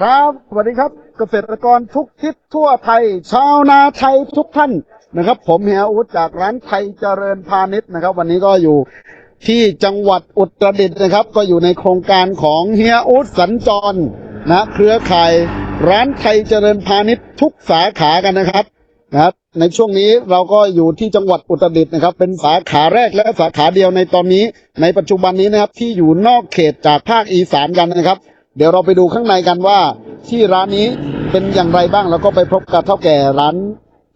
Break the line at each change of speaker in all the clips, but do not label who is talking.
ครับ สวัสดีครับ เกษตรกรทุกทิศทั่วไทย ชาวนาไทยทุกท่านนะครับ ผมเฮียอุดจากร้านไทยเจริญพาณิชย์นะครับ วันนี้ก็อยู่ที่จังหวัดอุตรดิตถ์นะครับ ก็อยู่ในโครงการของเฮียอุดสัญจรนะเครือข่ายร้านไทยเจริญพาณิชย์ทุกสาขากันนะครับนะครับ ในช่วงนี้เราก็อยู่ที่จังหวัดอุตรดิตถ์นะครับ เป็นสาขาแรกและสาขาเดียวในตอนนี้ ในปัจจุบันนี้นะครับที่อยู่นอกเขตจากภาคอีสานกันนะครับ เดี๋ยวเราไปดูข้างในกันว่าที่ร้านนี้เป็นอย่างไรบ้างแล้วก็ไปพบกับเท่าแก่ร้าน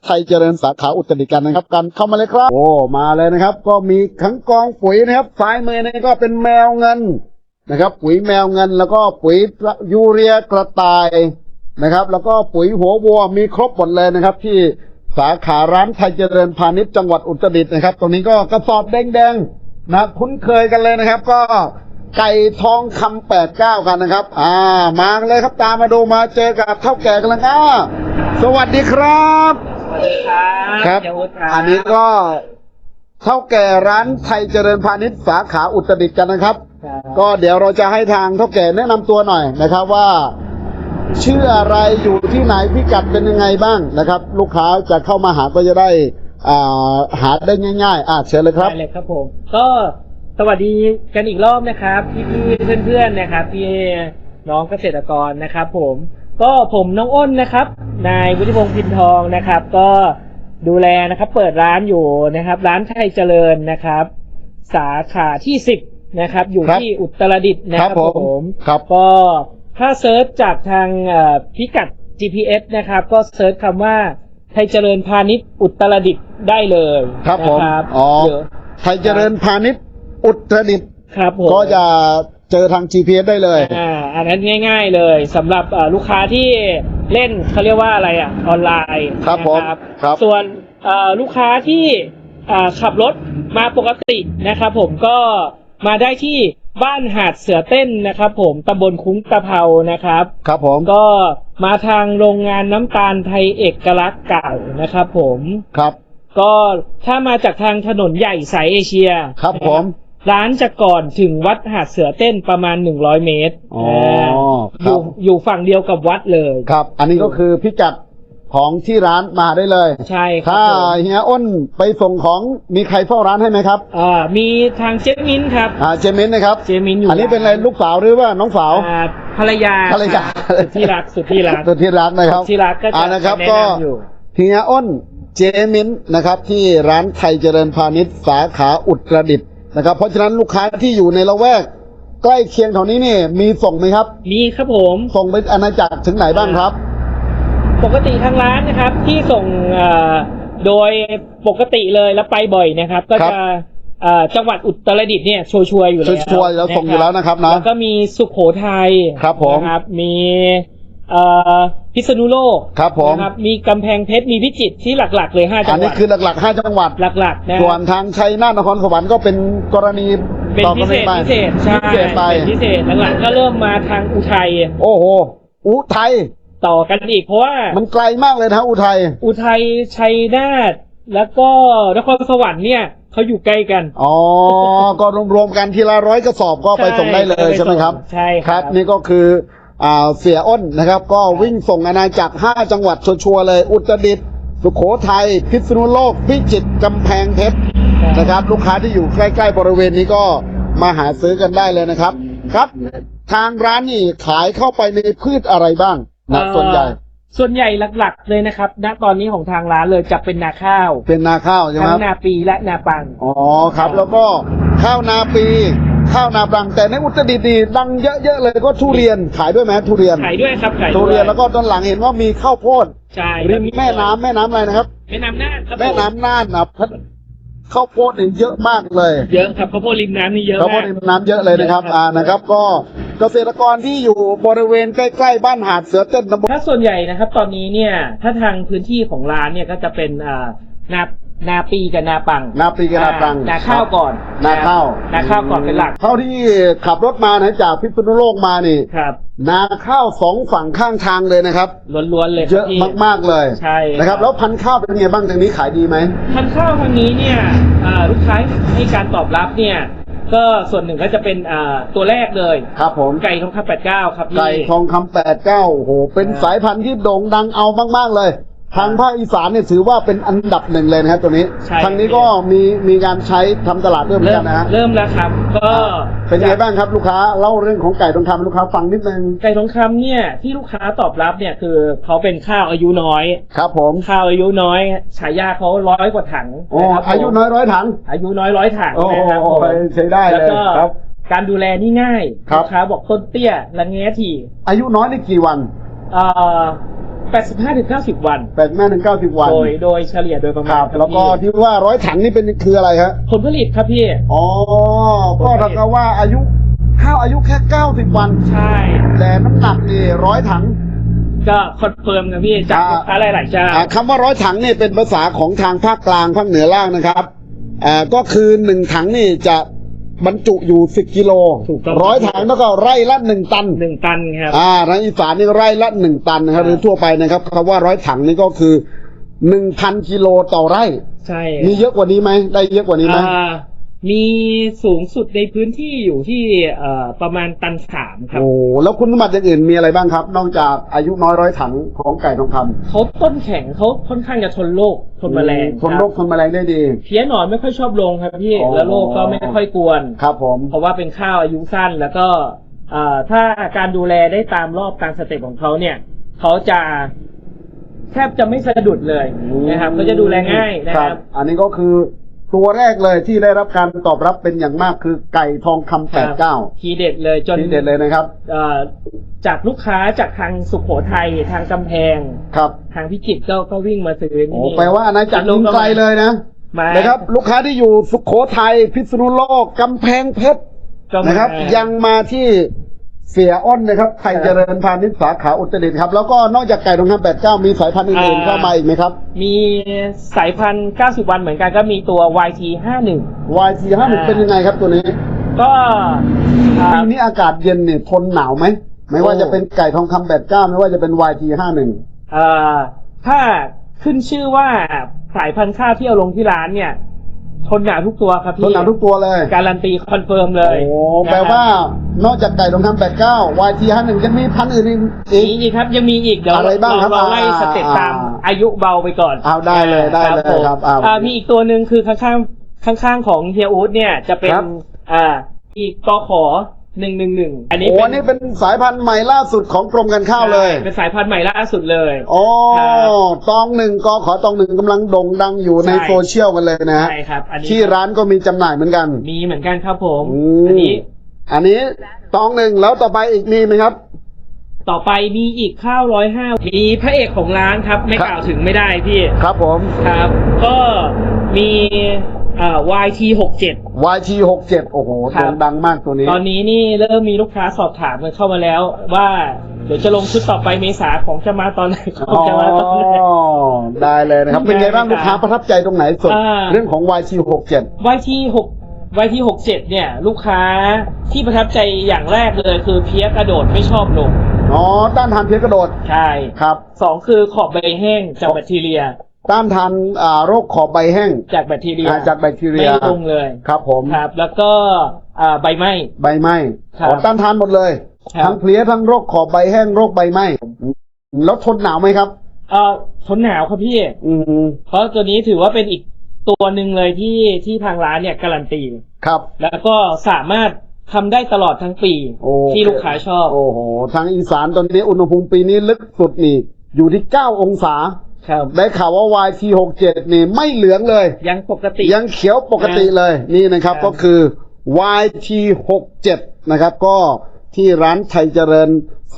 ไทยเจริญสาขาอุตรดิตถ์กันนะครับกันเข้ามาเลยครับ โอ้มาเลยนะครับ ก็มีขังกองปุ๋ยนะครับซ้ายมือนี่ก็เป็นแมวเงินนะครับ ปุ๋ยแมวเงิน แล้วก็ปุ๋ยยูเรียกระต่ายนะครับ แล้วก็ปุ๋ยหัววัวมีครบหมดเลยนะครับ ที่สาขาร้านไทยเจริญพาณิชย์จังหวัดอุตรดิตถ์นะครับ ตรงนี้ก็กระสอบแดงๆนะคุ้นเคยกันเลยนะครับ ก็ ไก่ทองคำแปดเก้ากันนะครับ อ่า มาเลยครับตามมาดูมาเจอกับเท่าแก่กันแล้วนะสวัสดีครับ
สวัสดีครับ
ครับ
เยาวุฒิครับ
อันนี้ก็เท่าแก่ร้านไทยเจริญพาณิชย์สาขาอุตรดิตถ์กันนะครับ
ครับ
ก็เดี๋ยวเราจะให้ทางเท่าแก่แนะนำตัวหน่อยนะครับว่า ชื่ออะไรอยู่ที่ไหนพิกัดเป็นยังไงบ้างนะครับ ลูกค้าจะเข้ามาหาก็จะได้อ่าหาได้ง่าย ๆอ่าเชิญเลยครับ
ได้เลยครับผม ก็ สวัสดีกันอีกรอบนะครับพี่พี่ๆเพื่อนๆนะครับพี่น้องเกษตรกรนะครับ ผมก็ผมน้องอ้นนะครับนายวุฒิพงศ์พินทองนะครับ ก็ดูแลนะครับ เปิดร้านอยู่นะครับ ร้านไทยเจริญนะครับ สาขาที่สิบนะครับ อยู่
ครับ
ที่อุตรดิตถ์นะค
ครั
รั
บบผม
ผม
ครับ
ก็ถ้าเซิร์ชจากทางเอ่อพิกัด GPS นะครับ ก็เซิร์ชคำว่าไทยเจริญพาณิชย์อุตรดิตถ์ได้เลย
ครับผม
นะ
อ๋อ
หรือ
ไทยเจริญพาณิชย์ อุตรดิตถ์
ครับผม
ก็จะเจอทาง GPS ได้เลย
อ่าอันนั้นง่ายๆเลยสำหรับเอ่อลูกค้าที่เล่นเขาเรียกว่าอะไรอะออนไลน์
ครับผม
นะครับ ส่วนเอ่อลูกค้าที่อ่าขับรถมาปกตินะครับผมก็มาได้ที่บ้านหาดเสือเต้นนะครับผมตำบลคุ้งตะเภานะครับ
ครับผม
ก็มาทางโรงงานน้ำตาลไทยเอกลักษณ์เก่านะครับผม
ครับ
ก็ถ้ามาจากทางถนนใหญ่สายเอเชีย
ครับ
นะ
ผม
ร้านจะก่อนถึงวัดหาดเสือเต้นประมาณหนึ่งร้อยเมตร
อ๋อาครั
อบยู่อยู่ฝั่งเดียวกับวัดเลย
ครับ อันนี้ก็คือพิกัดของที่ร้านมาได้เลย
ใช่ครั
ถ้า
บผม
เฮียอ้นไปส่งของมีใครเฝ้าร้านให้ไหมครับ
อ่ามีทางเจมินครับ
อ่าเจมินนะครับ
เจมินอยู่
อันนี้เป็นอะไรลูกสาวหรือว่าน้องสาว
อ่าภรรยา
ภรรยา
สุดที่รักสุดที่รัก
สุดที่รักนะครับ
สุดที่รักก็จะ
อ่านะครับ
แนะ
ก็
นำอยู่
เฮียอ้นเจมินนะครับที่ร้านไทยเจริญพาณิชย์สาขาอุตรดิตถ์ นะครับ เพราะฉะนั้นลูกค้าที่อยู่ในละแวก ใกล้เคียงแถวนี้นี่มีส่งไหมครับ
มีครับผม
ส่งไปอาณาจักรถึงไหนบ้างครับ
ปกติทางร้านนะครับ ที่ส่งเอ่อโดยปกติเลยแล้วไปบ่อยนะครับ ก็
ครับ
จะเอ่อจังหวัดอุตรดิตถ์เนี่ยชัวร์ๆอยู่แล้ว
ชัวร์ๆแล้วส่งอยู่แล้วนะครับนะ
แล้วก็มีสุโขทัย
ครับผม
นะครับมีเอ่อ พิษณุโลก
ครับผม
นะครับมีกำแพงเพชรมีพิจิตรที่หลัก ๆ เลยห้าจั
อัน
งห
นี้
วัด
คือหลักๆห้าจังหวัด
หลักๆนะ
ส่วนทางชัยนาทนครสวรรค์ก็เป็นกรณี
เป็น
ต่อก
พิ
ร
เศ
ณี
ษ
ไป
พิเศษใช่
พิเศษไป
เป็นพิเศษหลังๆก็เริ่มมาทางอุทัย
โอ้โห อุทัย
ต่อกันอีกเพราะว่า
มันไกลมากเลยนะอุทัย
อุทัยชัยนาทแล้วก็นครสวรรค์เนี่ยเขาอยู่ใกล้กัน
อ๋อ ก็รวมๆกันทีละร้อยกระสอบก็ไปส่งได้เลยใช่ไหมครับ
ใช่
ครับนี่ก็คืออ่า เสียอ้นนะครับ ก็วิ่งส่งอาณาจักรห้าจังหวัดชัวร์ๆเลย อุตรดิตถ์สุโขทัยพิษณุโลก พิจิตรกำแพงเพชรนะครับ ลูกค้าที่อยู่ใกล้ๆบริเวณนี้ก็มาหาซื้อกันได้เลยนะครับ ครับ ทางร้านนี่ขายเข้าไปในพืชอะไรบ้างนะส่วนใหญ่
ส่วนใหญ่หลักๆเลยนะครับ ณ ตอนนี้ของทางร้านเลยจะเป็นนาข้าว
เป็นนาข้าวใช่ไหม
ทั้
ค
ง
รับ
นาปีและนาปัง
อ๋อครับ แล้วก็ข้าวนาปี ข้าวนาปรัง แต่ในอุตรดิตถ์นี่ดังเยอะๆเลยก็ทุเรียนขายด้วยไหมทุเรียน
ขายด้วยครับขายด้วย
ทุเรียนแล้วก็ตอนหลังเห็นว่ามีข้าวโพด
ใช่
ริมแม่น้ำแม่น้ำอะไรนะครับ
แม่น้ำน่านครับ
แม่น้ำน่านนะพัดข้าวโพดนี่เยอะมากเลย
เยอะครับข้าวโพดริมน้ำนี่เยอะ
ข้าวโพด
มาก
ริมน้ำเยอะเลยนะครับ
เยอะครับ
อ่านะครับ ก็เกษตรกรที่อยู่บริเวณใกล้ๆบ้านหาดเสือเต้นตำบล
ถ้าส่วนใหญ่นะครับ ตอนนี้เนี่ยถ้าทางพื้นที่ของร้านเนี่ยก็จะเป็นอ่านา นาปีกับนาปัง
นาปีกับนาปรัง
อ่นาข้าวก่อน
นาข้าว
นาข้าวก่อนเป็นหลัก
เท่าที่ขับรถมานะจากพิษณุโลกมานี่
ครับ
นาข้าวสองฝั่งข้างทางเลยนะครับ
ล้วนๆเลย
เยอะ
พี่
มากๆเลย
ใช่
นะครับ แล้วพันธุ์ข้าวเป็นไงบ้างทางนี้ขายดีไหม
พันธุ์ข้าวทางนี้เนี่ยอ่าลูกค้าให้การตอบรับเนี่ยก็ส่วนหนึ่งก็จะเป็นอ่าตัวแรกเลย
ครับผม
ไก่ทองคำแปดเก้าครับพี่
ไก่ทองคำแปดเก้าโอ้โหเป็น
ครับ
สายพันธุ์ที่โด่งดังเอามากๆเลย ทางภาคอีสานเนี่ยถือว่าเป็นอันดับหนึ่งเลยนะครับตัวนี้
ใช่
ทางนี้ก็มีมีการใช้ทำตลาดด้วยเหมือน
เริ่
กั
ม
นนะฮะ
เริ่มแล้วครับ ก็
เป็นไงบ้างครับลูกค้าเล่าเรื่องของไก่ทองคำให้ลูกค้าฟังนิดนึง
ไก่ทองคำเนี่ยที่ลูกค้าตอบรับเนี่ยคือเขาเป็นข้าวอายุน้อย
ครับ ผม
ข้าวอายุน้อยฉายาเขาร้อยกว่าถัง
โอ้
นะครับผม
อายุน้อยร้อยถัง
อายุน้อยร้อยถัง
โอ้
นะครับผม
ใช้ได้
แล้ว
เลย
ก็
ครับ
การดูแลนี่ง่าย
ครับ
ลูกค้าบอกต้นเตี้ยระแงะที
อายุน้อยนี่กี่วัน
เอ่อ 85ถึง90 วัน
แปดแม่ถึงเก้าสิบวัน
โดยโดยเฉลี่ยโดยประ
ค
มาณ
รับ
ครับ
แล้วก็
พี่
ที่ว่าร้อยถังนี่เป็นคืออะไรฮะ
ผลผลิตครับพี่
อ๋อ ก็เท่ากับว่าอายุข้าวอายุแค่เก้าสิบวัน
ใช่
แต่น้ำหนักนี่ร้อยถัง
ก็คอนเฟิร์มครับพี่จาก
อ่า
ลูกค้าหลายๆเจ้า
อ่าคำว่าร้อยถังนี่เป็นภาษาของทางภาคกลางภาคเหนือล่างนะครับอ่าก็คือหนึ่งถังนี่จะ บรรจุอยู่สิบกิโล
ถูกต้อง
ร้อยถังแล้วก็ไร่ละหนึ่งตัน
หนึ่งตันครับ
อ่าทางอีสานนี่ไร่ละหนึ่งตันนะครับ
ครับ
หรือทั่วไปนะครับคำว่าร้อยถังนี่ก็คือหนึ่งพันกิโลต่อไร่
ใช่
มีเยอะกว่านี้ไหมได้เยอะกว่านี้ไหม
อ่า มีสูงสุดในพื้นที่อยู่ที่เอ่อประมาณตันสามครับ
โอ้แล้วคุณสมบัติอย่างอื่นมีอะไรบ้างครับ นอกจากอายุน้อยร้อยถังของไก่ทองคำ
เขาต้นแข็งเขาค่อนข้างจะทนโรคทนแมลง
ทนโรคทนแมลงได้ดี
เพี้ยหนอนไม่ค่อยชอบลงครับพี่
อ๋อ
แล้วโรคก็ไม่ค่อยกวน
ครับผม
เพราะว่าเป็นข้าวอายุสั้นแล้วก็เอ่อถ้าการดูแลได้ตามรอบตามสเต็ปของเขาเนี่ยเขาจะแทบจะไม่สะดุดเลยนะครับ ก็จะดูแลง่ายนะครับ
อันนี้ก็คือ ตัวแรกเลยที่ได้รับการตอบรับเป็นอย่างมากคือไก่ทองคำแปดเก้า
ทีเด็ดเลยจน
ที่เด็ดเลยนะครับ
เอ่อจากลูกค้าจากทางสุโขทัยทางกำแพง
ครับ
ทางพิจิตรก็ก็วิ่งมาซื้อ
โอ้
นี่
แปลว่าอาณาจักรยิ่งไกลเลยนะ
มา
นะครับ ลูกค้าที่อยู่สุโขทัยพิษณุโลกกำแพงเพชร
ก็มา
นะครับ ยังมาที่ เสียอ้นนะครับไทย
ครับ
เจริญพาณิชย์สาขาอุตรดิตถ์ครับ แล้วก็นอกจากไก่ทองคำแปดเก้ามีสายพันธุ์อื่นๆ
อ่า
เข้ามาอีกไหมครับ
มีสายพันธุ์90 วันเหมือนกันก็มีตัว YT 51
YT ห้าหนึ่งเป็นยังไงครับตัวนี้
ก็อ่า
ปีนี้อากาศเย็นเนี่ยทนหนาวไหมไม่ว่า
โอ้
จะเป็นไก่ทองคำแปดเก้าไม่ว่าจะเป็น YT ห้าหนึ่ง
เอ่อถ้าขึ้นชื่อว่าสายพันธุ์ข้าวที่เอาลงที่ร้านเนี่ย ทนหนาวทุกตัวครับ
ท
พี่
นหนาวทุกตัวเลย
การันตีคอนเฟิร์มเลย
โอ้
นะครับ
แปลว่า นอกจากไก่ทองคำแปดเก้า YT ห้าหนึ่งยังมีพันธุ์อื่นอีก
มีอีกครับยังมีอีกเดี๋ยว
อะไรบ้างครับ
เราไล่
อ่า
สเต็ปตาม
อ่า
อายุเบาไปก่อน
เอาได้เลยได้เลย
ผม
ครับเอา
อ่ามีอีกตัวหนึ่งคือข้างๆข้างๆของเฮียอูดเนี่ยจะเป็น
ครับ
อ่าอีกกขอ หนึ่งหนึ่งหนึ่งอันนี้
โอ้
เป็
อันนี้เป็นสายพันธุ์ใหม่ล่าสุดของกรมการข้าวเลย
ใช่เป็นสายพันธุ์ใหม่ล่าสุดเลย
โอ้
ครับ
ตองหนึ่งกขอตองหนึ่งกำลังโด่งดังอยู่ใน
ใช่
โซเชียลกันเลยนะฮะ
ใช่ครับ อันนี้
ที่ร้านก็มีจำหน่ายเหมือนกัน
มีเหมือนกันครับผม
อืม
อันนี้
อันนี้ตองหนึ่งแล้วต่อไปอีกมีไหมครับ
ต่อไปมีอีกข้าวร้อยห้ามีพระเอกของร้านครับ ไม่
ครับ
กล่าวถึงไม่ได้พี่
ครับผม
ครับ ก็มี อ่า YT หกเจ็ด
YT หกเจ็ดโอ้โห
ครับ
โด่งดังมากตัวนี้
ตอนนี้นี่เริ่มมีลูกค้าสอบถามกันเข้ามาแล้ว ว่าเดี๋ยวจะลงชุดต่อไปเมษาของจะมาตอนไหนของ
อ๋อ
จะมาตอนไหน
ได้เลยนะครับ เป็นไงบ้าง
ได้
ลูกค้าประทับใจตรงไหนสุด
อ่า
เรื่องของ YT หกเจ็ด
YT หก YT หกเจ็ดเนี่ย ลูกค้าที่ประทับใจอย่างแรกเลยคือเพี้ยกระโดดไม่ชอบลง
อ๋อ ต้านทานเพี้ยกระโดด
ใช่
ครับ
สองคือขอบใบแห้งจากแบคทีเรีย
ต้านทานอ่าโรคขอบใบแห้ง
จากแบคทีเรีย
อ่าจากแบคทีเรีย
ไม่ลงเลย
ครับผม
ครับ แล้วก็อ่าใบไหม้
ใบไหม้
ครับ
อ๋อต้านทานหมดเลย
ครับ
ทั้งเพลี้ยทั้งโรคขอบใบแห้งโรคใบไหม้แล้วทนหนาวไหมครับ
เอ่อทนหนาวครับพี่
อืม
เพราะตัวนี้ถือว่าเป็นอีกตัวหนึ่งเลยที่ที่ทางร้านเนี่ยการันตี
ครับ
แล้วก็สามารถทำได้ตลอดทั้งปี
โอ้
ที่ลูกค้าชอบ
โอ้โหทางอีสานตอนนี้อุณหภูมิปีนี้ลึกสุดนี่อยู่ที่ 9 องศา
ครับ
ได้ข่าวว่า YT67 นี่ไม่เหลืองเลย
ยังปกติ
ยังเขียวปกติเลยนี่นะครับ
ครับ
ก็คือ YT67 นะครับ ก็ที่ร้านไทยเจริญ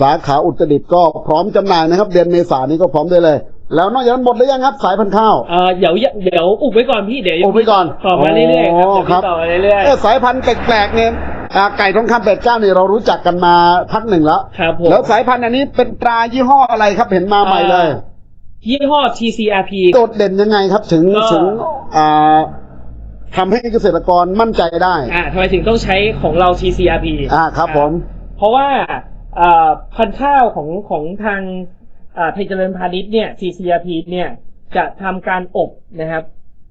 สาขาอุตรดิตถ์ก็พร้อมจำหน่ายนะครับ เดือนเมษายนนี้ก็พร้อมได้เลย แล้วนอกจากนั้นหมดหรือยังครับสายพันธุ์ข้าว
เอ่อเดี๋ยวเดี๋ยวอุบไว้ก่อนพี่เดี๋ยว
อุบไว้ก่อน
ต่อมาเรื่อยๆครับ
อ๋อ
เดี๋ยว
ครับ
พี่ต่อมาเรื่อย
เออสายพันธุ์แปลกๆเนี่ยอ่าไก่ทองคำเป็ดเจ้าเนี่ยเรารู้จักกันมาพักหนึ่งแล้ว
ๆครับผม
แล้วสายพันธุ์อันนี้เป็นตรายี่ห้ออะไรครับเห็นมาใหม่เลย
ยี่ห้อ TCRP
โดดเด่นยังไงครับ ถึง
ก็
ถึงอ่าทำให้เกษตรกรมั่นใจได้
อ่าทำไมถึงต้องใช้ของเรา TCRP
อ่าครับผม
เพราะว่าอ่าพันธุ์ข้าวของของทางอ่าไทยเจริญพาณิชย์เนี่ย TCRP เนี่ยจะทำการอบนะครับ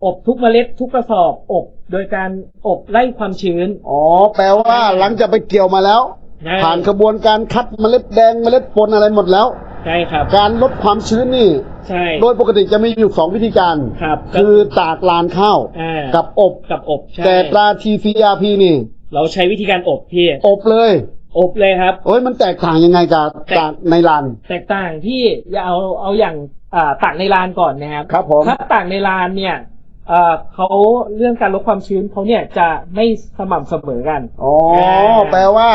อบทุกเมล็ดทุกกระสอบอบ โดยการอบไล่ความชื้น
อ๋อ แปลว่าหลังจากไปเกี่ยวมาแล้ว
ใช่
ผ่านกระบวนการคัดเมล็ดแดงเมล็ดปนอะไรหมดแล้ว
ใช่ครับ
การลดความชื้นนี่
ใช่
โดยปกติจะมีอยู่สองวิธีการ
ครับก็
คือตากลานข้าว
อ่า
กับอบ
กับอบใช่
แต่ตรา TCRP นี่
เราใช้วิธีการอบพี่
อบเลย
อบเลยครับ
เอ้ยมันแตกต่างยังไงกับ
แตก
ตากในลาน
แตกต่างที่อย่าเอาเอาอย่างอ่าตากในลานก่อนนะครับ
ครับผม
ถ้าตากในลานเนี่ยเอ่อเขาเรื่องการลดความชื้นเขาเนี่ยจะไม่สม่ำเสมอกัน
อ๋อ แปลว่า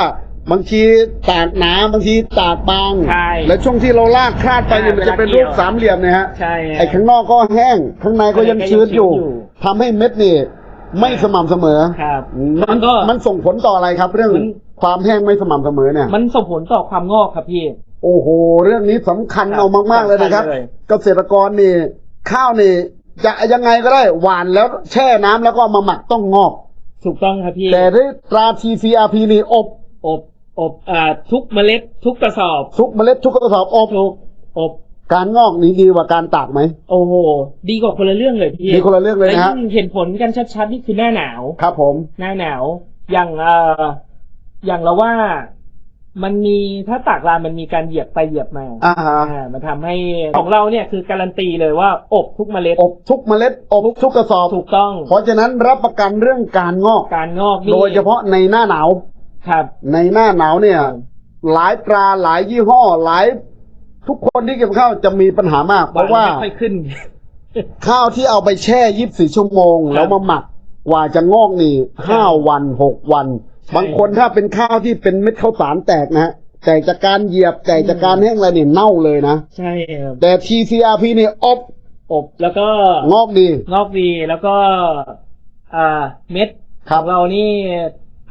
บางทีตากหนาบางทีตากบาง
ใช่
แล้วช่วงที่เราลากคลาดไปเนี่ยมันจะเป็นรูปสามเหลี่ยมเนี่ยฮะ
ใช่ครับ
ไอ้ข้างนอกก็แห้ง ข้างในก็ยังชื้นอยู่
ข้างในก็ยังชื้นอยู่
ทำให้เม็ดนี่ไม่สม่ำเสมอ
ครับ
มั
มันนก็
มันส่งผลต่ออะไรครับ เรื่อง
มัน
ความแห้งไม่สม่ำเสมอเนี่ย
มันส่งผลต่อความงอกครับพี่
โอ้โห เรื่องนี้สำคัญ
ครับ
เอามากๆเลยนะครับ
สำคัญเลย
เกษตรกรนี่ ข้าวนี่ จะยังไงก็ได้หวานแล้วแช่น้ำแล้วก็เอามาหมักต้องงอก
ถูกต้องครับพี่
แต่ด้วยตรา TCRP นี่อบ
อบอบอ่าทุกเมล็ดทุกกระสอบ
ทุกเมล็ดทุกกระสอบอบ
ทุกอบ
การงอกนี้ดีกว่าการตากไหม
โอ้โหดีกว่าคนละเรื่องเลยพี่
มีคนละเรื่องเลย
และ
นะฮะ
ยิ่งเห็นผลกันชัดๆนี่คือหน้าหนาว
ครับ ผม
หน้าหนาว อย่างเอ่ออย่างเราว่ามันมีถ้าตากลานมันมีการเหยียบไปเหยียบมา
อ่าฮะ
อ่ามันทำให้ของเราเนี่ยคือการันตีเลยว่า อบทุกเมล็ด
อบทุกเมล็ด อบทุกกระสอบ
ถูกต้อง
เพราะฉะนั้นรับประกันเรื่องการงอก
การงอกนี่
โดยเฉพาะในหน้าหนาว
ครับ
ในหน้าหนาวเนี่ย หลายตราหลายยี่ห้อ หลายทุกคนที่เก็บข้าวจะมีปัญหามาก เพราะว่า
ไม่ค่อยขึ้น
ข้าวที่เอาไปแช่ยีิบสี่ชั่วโมง
ครับ
แล้วมาหมักกว่าจะงอกนี่ห้าวันหกวัน
ใช่
บางคนถ้าเป็นข้าวที่เป็นเม็ดข้าวสารแตกนะฮะแตกจากการเหยียบแตกจากการแห้งอะไรเนี่ยเน่าเลยนะ
ใช่ครับ
แต่ TCRP นี่อบ
อบแล้วก็
งอกดี
งอกดีแล้วก็ อ่าเม็ด
ครับ
ของเรานี่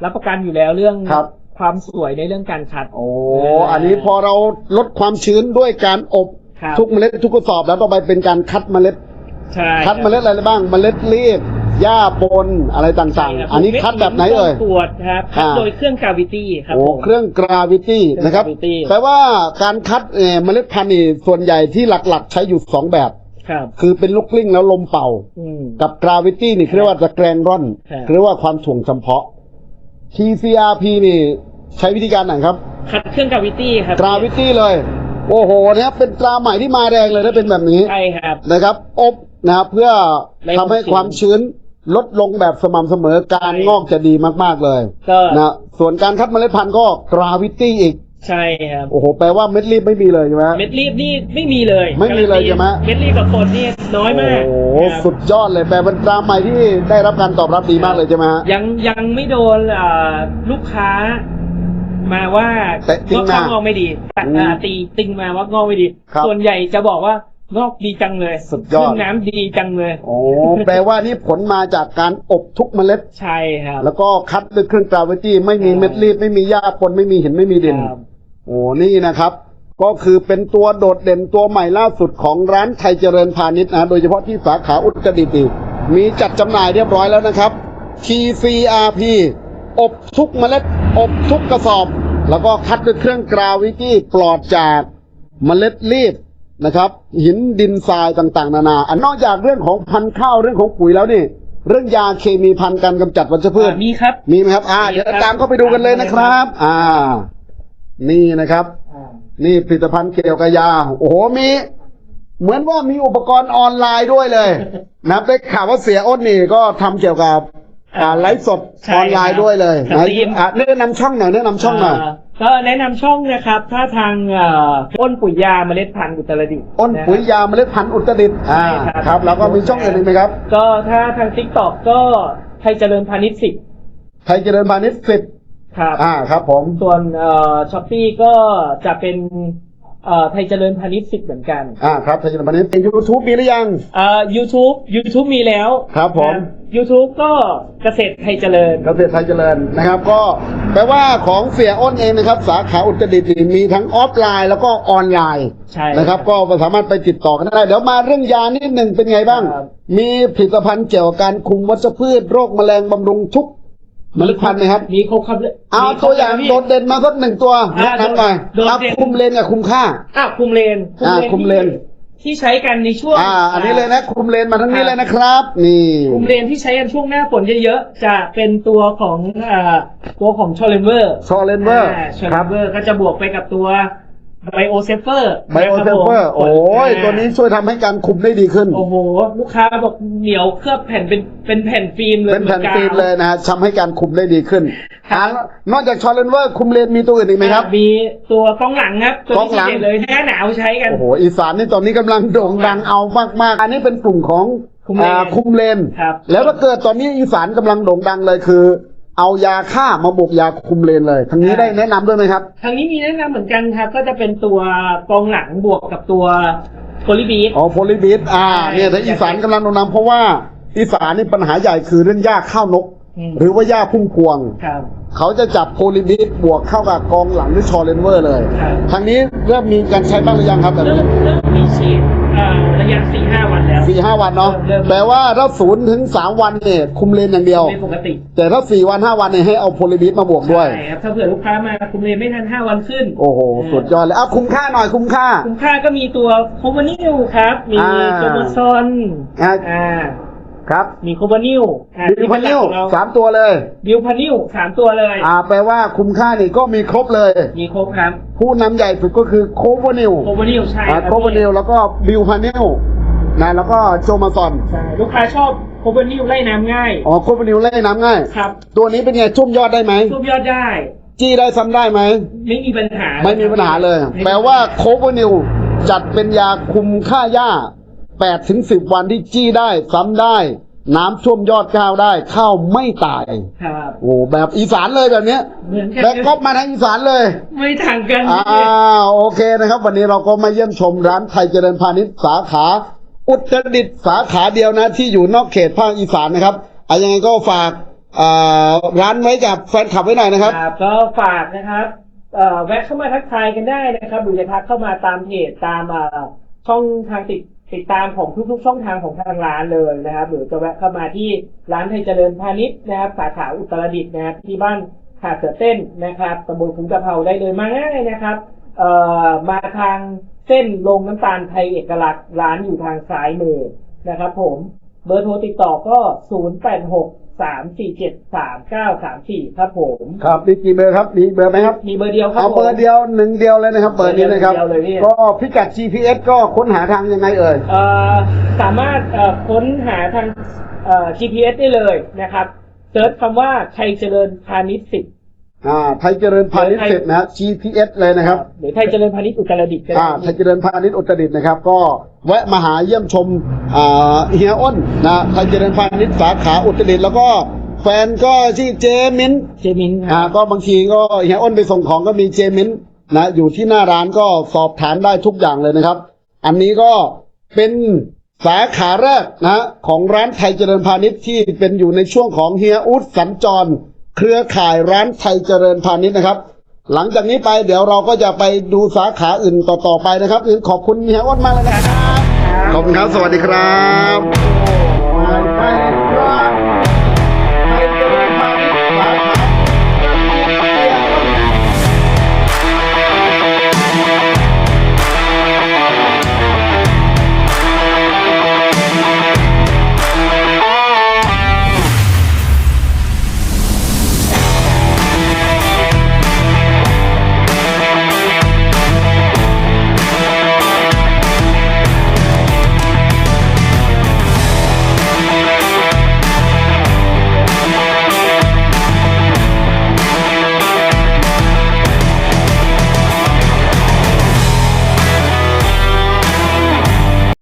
รับประกันอยู่แล้วเรื่อง
ครับ
ความสวยในเรื่องการคัด
โอ้อันนี้พอเราลดความชื้นด้วยการอบ
ครับ
ทุกเมล็ดทุกกระสอบ แล้วต่อไปเป็นการคัดเมล็ด
ใช่
คัดเมล็ดอะไรบ้าง เมล็ดรีบหญ้าปนอะไรต่าง
ใช่ครับ
ๆ อันนี้คัดแบบไหนเอ่ย
ตรวจครับคัด
อ่า
โดยเครื่องกาวิตี้ครับ
โอ้
ผม
เครื่องกราวิตี้
เครื่อง
นะครับ
gravity
แปลว่าการคัดเอ่อเมล็ดพันธุ์นี่ส่วนใหญ่ที่หลักๆ ใช้อยู่สองแบบ
ครับ
คือเป็นลูกกลิ้งแล้วลมเป่า
อืม
กับกราวิตี้นี่เรียกว่าตะแกรงร่อน
ครับ
เรียกว่าความถ่วงจำเพาะ TCRP นี่ ใช้วิธีการไหนครับ
คัดเครื่องกาวิตี้ครับ
กราวิตี้เลย โอ้โหนะครับเป็นตราใหม่ที่มาแรงเลยถ้าเป็นแบบนี้
ใช่ครับ
นะครับ อบนะครับเพื่อ
ไม่
ทำให้
ความ
ความ
ชื้
ชื้น
น
ลดลงแบบสม่ำเสมอการ
ใช่
งอกจะดีมาก ๆ เลย
ก็
นะส่วนการคัดเมล็ดพันธุ์ก็กราวิตี้อีก
ใช่ครับ
โอ้โหแปลว่าเม็ดรีบไม่มีเลยใช่ไหม
เม็ดรีบนี่ไม่มีเลย
ไม่มีเลยใช่ไหม
เม็ดรีบกับคนนี่น้อยมาก
โอ้โห
ครับ
สุดยอดเลยแปลเป็นตราใหม่ที่ได้รับการตอบรับดีมากเลยใช่ไหมฮะ
ยังยังไม่โดนอ่าลูกค้ามาว่า
แต่จริง
ว่า
นะ
ข้างงอกไม่ดีตัด
อืม
อ่าตีติงมาว่างอกไม่ดี
ครับ
ส่วนใหญ่จะบอกว่างอกดีจังเลย
สุดยอด
ขึ้นน้ำดีจังเลย
โอ้แปลว่านี่ผลมาจากการอบทุกเมล็ด
ใช่ครับ
แล้วก็คัดด้วยเครื่องกราวิตี้ไม่มี
ครับ
เม็ดรีบไม่มีหญ้าปนไม่มีเห็นไม่มีดิน
ครับ
โอ้นี่นะครับ ก็คือเป็นตัวโดดเด่นตัวใหม่ล่าสุดของร้านไทยเจริญพาณิชย์นะโดยเฉพาะที่สาขาอุตรดิตถ์นี่มีจัดจำหน่ายเรียบร้อยแล้วนะครับ TCRP อบทุกเมล็ด อบทุกกระสอบ แล้วก็คัดด้วยเครื่องกราวิตี้ปลอดจากเมล็ดรีบนะครับ หินดินทรายต่างๆ นานาอันนอกจากเรื่องของพันธุ์ข้าวเรื่องของปุ๋ยแล้วนี่ เรื่องยาเคมีพันธุ์การกำจัดวัชพืช
อ่ามีครับ
มีไหมครับ อ่า เดี๋ยวตามเข้าไปดูกันเลยนะครับ อ่า นี่นะครับ
อ่า
นี่ผลิตภัณฑ์เกี่ยวกับยา โอ้โหมี เหมือนว่ามีอุปกรณ์ออนไลน์ด้วยเลย นะครับได้ข่าวว่าเสียอ้นนี่ก็ทำเกี่ยวกับอ่าไลฟ์สด
ใช่
ออนไลน์ด้วยเลย
ครับ
นะ
สตรีม
อะแนะนำช่องหน่อยแนะนำช่องหน่อยา
ก็แนะนำช่องนะครับ ถ้าทางเอ่ออ้นปุ๋ยยาเมล็ดพันธุ์อุตรดิตถ์
อ้นปุ๋ยยาเมล็ดพันธุ์อุตรดิตถ์อ่า
ใช่ครับ
ครับ แล้วก็มีช่องอื่นอีกไหมครับ
ก็ถ้าทางทิกตอกก็ไทยเจริญพาณิชย์สิบ
ไทยเจริญพาณิชย์สิบ
ครับ
อ่าครับผม
ส่วนเอ่อช้อปปี้ก็จะเป็นเอ่อไทยเจริญพาณิชย์สิบเหมือนกัน
อ่าครับไทยเจริญพาณิชย์ยูทูบมีหรือยัง
เอ่อ YouTube YouTube มีแล้ว
ครับผม
นะ YouTube ก็เกษตรไทยเจริญ
เกษตรไทยเจริญนะครับ ก็แปลว่าของเสียอ้นเองนะครับ สาขาอุตรดิตถ์นี่มีทั้งออฟไลน์แล้วก็ออนไลน์
ใช่
นะครับ ก็สามารถไปติดต่อกันได้ เดี๋ยวมาเรื่องยานิดหนึ่งเป็นไงบ้าง
ครับ
มีผลิตภัณฑ์เกี่ยวกับการคุมวัชพืชโรคแมลงบำรุงทุก เมล็ดพันธุ์ไหมครับ
มีครบครับเลย
เอา
มีครบ
ตัวอย่าง
พี่
โดดเด่นมาสักหนึ่งตัว
อ่า
แนะนำหน่อย
โดด
ครับ
เด่น
คุมเลนกับคุมค่า
อะคุมเลน
อ่าคุมเลน
ที่ใช้กันในช่วง
อ่า อันนี้เลยนะ คุมเลนมาทั้งนี้เลยนะครับ นี่
กลุ่มเลนที่ใช้กันช่วงหน้าฝนเยอะๆ จะเป็นตัวของอ่าตัวของชอเลนเวอร์
ชอเลนเวอร์
ชอ
ค
เล
รับ
นเวอร์ก็จะบวกไปกับตัว ไบโอเซฟเฟอร์
ไบโอเซฟเฟอร์ โอ้ยตัวนี้ช่วยทำให้การคุมได้ดีขึ้น
โอ้โห ลูกค้าบอกเหนียวเคลือบแผ่นเป็นเป็นแผ่นฟิล์มเลย
เป็นแผ่น
หอ
ฟิล์มเลยนะฮะทำให้การคุมได้ดีขึ้น
ครับ
อ่านอกจากชอเลนเวอร์คุมเลนมีตัวอื่นอีกไหมครับ
มีตัวกล้องหลังครับ ตัว
กล้องหลัง
ที่เด่นเลยหน้าหนาวใช้กัน
โอ้โห อีสานนี่ตอนนี้กำลังโด่งดังเอามากๆ อันนี้เป็นกลุ่มของ
คุมเลน
อ่าคุมเลน
ครับ
แล้วถ้าเกิดตอนนี้อีสานกำลังโด่งดังเลยคือ เอายาฆ่ามาบวกยาคุมเลนเลยทางนี้ได้แนะนำด้วยไหมครับ
ทางนี้มีแนะนำเหมือนกันครับ ก็จะเป็นตัวกองหลังบวกกับตัวโพลิบีท
อ๋อโพลิบิสอ่า
ใช่
เนี่ยถ้าอีสานกำลังโด่งดังเพราะว่าอีสานนี่ปัญหาใหญ่คือเรื่องหญ้าข้าวนก
อืม
หรือว่าหญ้าพุ่มพวง
ครับ
เขาจะจับโพลิบิสบวกเข้ากับกองหลังหรือชอเลนเวอร์เลย
ครับ
ทางนี้เริ่มมีการใช้บ้างหรือยังครับแบบ
เริ่
นี้
มเริ่มมีฉีด อ่าระยะสี่ห้าวันแล้ว
สี่ห้าวันเนาะ
เริ่ม
แปลว่าถ้าศูนย์ถึงสามวันเนี่ยคุมเลนอย่างเดียว
เป็นปกติ
แต่ถ้าสี่วันห้าวันเนี่ยให้เอาโพลิบิสมาบวกด้วย
ใช่ครับถ้าเผื่อลูกค้ามาคุมเลนไม่ทันห้าวันขึ้น
โอ้โห สุดยอดเลยอะคุ้มค่าหน่อยคุ้มค่า
คุ้มค่าก็มีตัวโคบานิลครับ มี
อ่า
โจโบซอน
อ่า
อ่า
ครับ
มีโคบานิลอ่า
บิวพันนิว
ที่เป็หลักของเร
สามตัวเลย
บิวพันนิลสามตัวเลย
อ่าแปลว่าคุ้มค่านี่ก็มีครบเลย
มีครบครับ
ผู้นำใหญ่สุดก็คือโคเวนิว
โคบานิลใช่ค
อ่า
รับ
โคเวนิวแล้วก็บิวพันนิวนะแล้วก็โจมาซอน
ใช่ลูกค้าชอบโคบานิลไล่น้ำง่าย
อ๋อโคเวนิวเล่นน้ำง่าย
ครับ
ตัวนี้เป็นไงชุ่มยอดได้ไหม
ทุบยอดได้
จี้ได้ซ้ำได้ไหม
ไม่มีปัญหา
ไม่มีปัญหาเลย แปลว่าโคเวนิวจัดเป็นยาคุมค่าหญ้า 8ถึง10วันที่จี้ได้ซ้ำได้ น้ำท่วมยอดข้าวได้ข้าวไม่ตาย
ครับ
โอ้แบบอีสานเลยแบบเนี้ย
เหมือนกั
แบกก๊อปมาทางอีสานเลย
ไม่ต่างกัน
อ่าโอเคนะครับ วันนี้เราก็มาเยี่ยมชมร้านไทยเจริญพาณิชย์สาขา อุตรดิตถ์สาขาเดียวนะ ที่อยู่นอกเขตภาคอีสานนะครับอะยังไงก็ฝากอ่าร้านไว้กับแฟนคลับไว้หน่อยนะครับ
ครับก็ฝากนะครับเอ่อแวะเข้ามาทักทายกันได้นะครับหรือจะทักเข้ามาตามเพจตามเอ่อช่องทางติด ติดตามของทุกๆช่องทางของทางร้านเลยนะครับ หรือจะแวะเข้ามาที่ร้านไทยเจริญพาณิชย์นะครับ สาขาอุตรดิตถ์นะครับที่บ้านหาดเสือเต้นนะครับตำบลขุนกะเพราได้เลยมาง่ายนะครับเอ่อมาทางเส้นลงน้ำตาลไทยเอกลักษณ์ร้านอยู่ทางซ้ายมือนะครับ ผมเบอร์โทรติดต่อก็ 086 0 8 6 3 4 7 3 9 3 4ครับผม
ครับมีกี่เบอร์ครับมีเบอร์ไหมครับ
มีเบอร์เดียวครับ
เอาเบอร์เดียวหนึ่งเดียวเลยนะครับเบอร์นี้นะครับ
เดียวเลยพี่
ก็พิกัด GPS ก็ค้นหาทางยังไงเอ่ย
เอ่อสามารถเอ่อค้นหาทางเอ่อ GPS ได้เลยนะครับเซิร์ชคำว่าไทยเจริญพาณิชย์สิบ
อ่าไทยเจริญพาณิชย์เสร็จนะ GPS เลยนะครับ
หรือไทยเจริญพาณิชย์อุตรดิตถ์ก็ได้
อ่าไทยเจริญพาณิชย์อุตรดิตถ์นะครับ ก็แวะมาหาเยี่ยมชมอ่าเฮียอ้นนะไทยเจริญพาณิชย์สาขาอุตรดิตถ์แล้วก็แฟนก็ชื่อเจมิน
เจมินค
อ่า
รับ
ก็บางทีก็เฮียอ้นไปส่งของก็มีเจมินนะอยู่ที่หน้าร้านก็สอบถามได้ทุกอย่างเลยนะครับ อันนี้ก็เป็นสาขาแรกนะของร้านไทยเจริญพาณิชย์ที่เป็นอยู่ในช่วงของเฮียอุดสัญจร เครือข่ายร้านไทยเจริญพาณิชย์นะครับ หลังจากนี้ไปเดี๋ยวเราก็จะไปดูสาขาอื่นต่อๆไปนะครับขอบคุณเฮียอ้นมากเลยนะครับ ขอบคุณครับ สวัสดีครับ